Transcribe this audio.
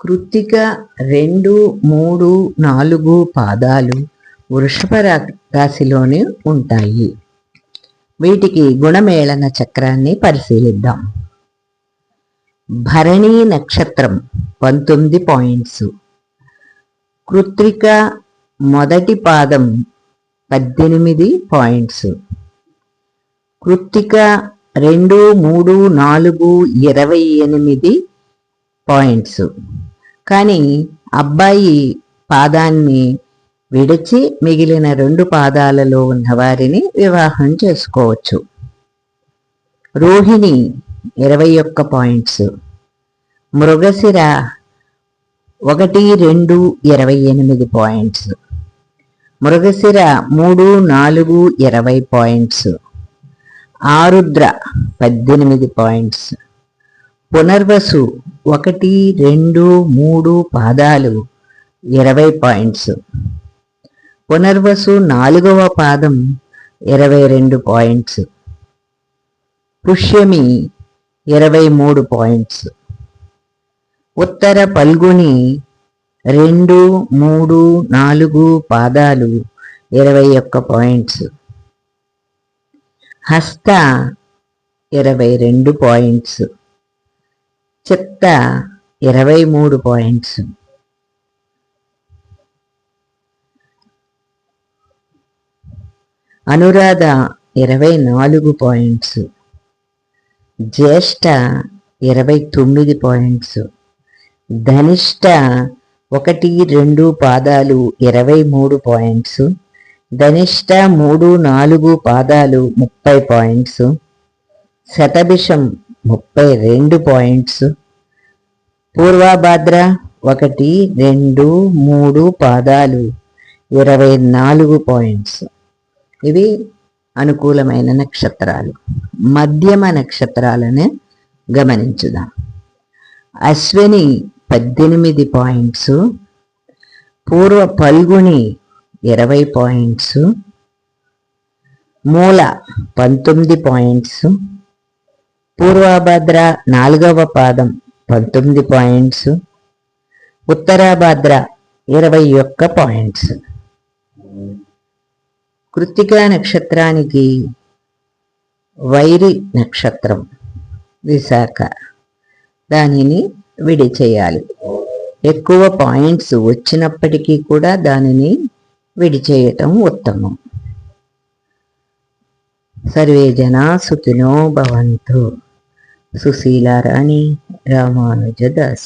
కృత్తిక రెండు మూడు నాలుగు పాదాలు వృషభ రాశిలోనే ఉంటాయి. వీటికి గుణమేళన చక్రాన్ని పరిశీలిద్దాం. భరణి నక్షత్రం పంతొమ్మిది పాయింట్స్. కృత్రిక మొదటి పాదం పద్దెనిమిది పాయింట్స్. కృత్తిక రెండు మూడు నాలుగు ఇరవై ఎనిమిది పాయింట్స్. కానీ అబ్బాయి పాదాన్ని విడిచి మిగిలిన రెండు పాదాలలో ఉన్న వారిని వివాహం చేసుకోవచ్చు. రోహిణి ఇరవై ఒక్క పాయింట్స్. మృగశిర ఒకటి రెండు ఇరవై ఎనిమిది పాయింట్స్. మృగశిర మూడు నాలుగు ఇరవై పాయింట్స్. ఆరుద్ర పద్దెనిమిది పాయింట్స్. పునర్వసు ఒకటి రెండు మూడు పాదాలు ఇరవై పాయింట్స్. పునర్వసు నాలుగవ పాదం ఇరవై రెండు పాయింట్స్. పుష్యమి ఇరవై మూడు పాయింట్స్. ఉత్తర పల్గుని రెండు మూడు నాలుగు పాదాలు ఇరవై ఒక్క పాయింట్స్. హస్త ఇరవై రెండు పాయింట్స్. చెప్తా ఇరవై మూడు పాయింట్స్. అనురాధ ఇరవై నాలుగు పాయింట్స్. జ్యేష్ఠ ఇరవై తొమ్మిది పాయింట్స్. ధనిష్ట ఒకటి రెండు పాదాలు ఇరవై మూడు పాయింట్స్. ధనిష్ట మూడు నాలుగు పాదాలు ముప్పై పాయింట్స్. శతభిషం ముప్పై రెండు పాయింట్స్. పూర్వభద్ర ఒకటి రెండు మూడు పాదాలు ఇరవై నాలుగు పాయింట్స్. ఇవి అనుకూలమైన నక్షత్రాలు. మధ్యమ నక్షత్రాలను గమనించుదాం. అశ్విని పద్దెనిమిది పాయింట్స్. పూర్వ పల్గుని ఇరవై పాయింట్స్. మూల పంతొమ్మిది పాయింట్స్. పూర్వభద్ర నాలుగవ పాదం పంతొమ్మిది పాయింట్స్. ఉత్తరాభద్ర ఇరవై ఒక్క పాయింట్స్. కృత్తికా నక్షత్రానికి వైరి నక్షత్రం విశాఖ. దానిని విడి చేయాలి ఎక్కువ పాయింట్స్ వచ్చినప్పటికీ కూడా దానిని విడిచేయటం ఉత్తమం. సర్వే జనా సుఖినో భవంతు. સુશીલા રાણી રામાનુજદાસ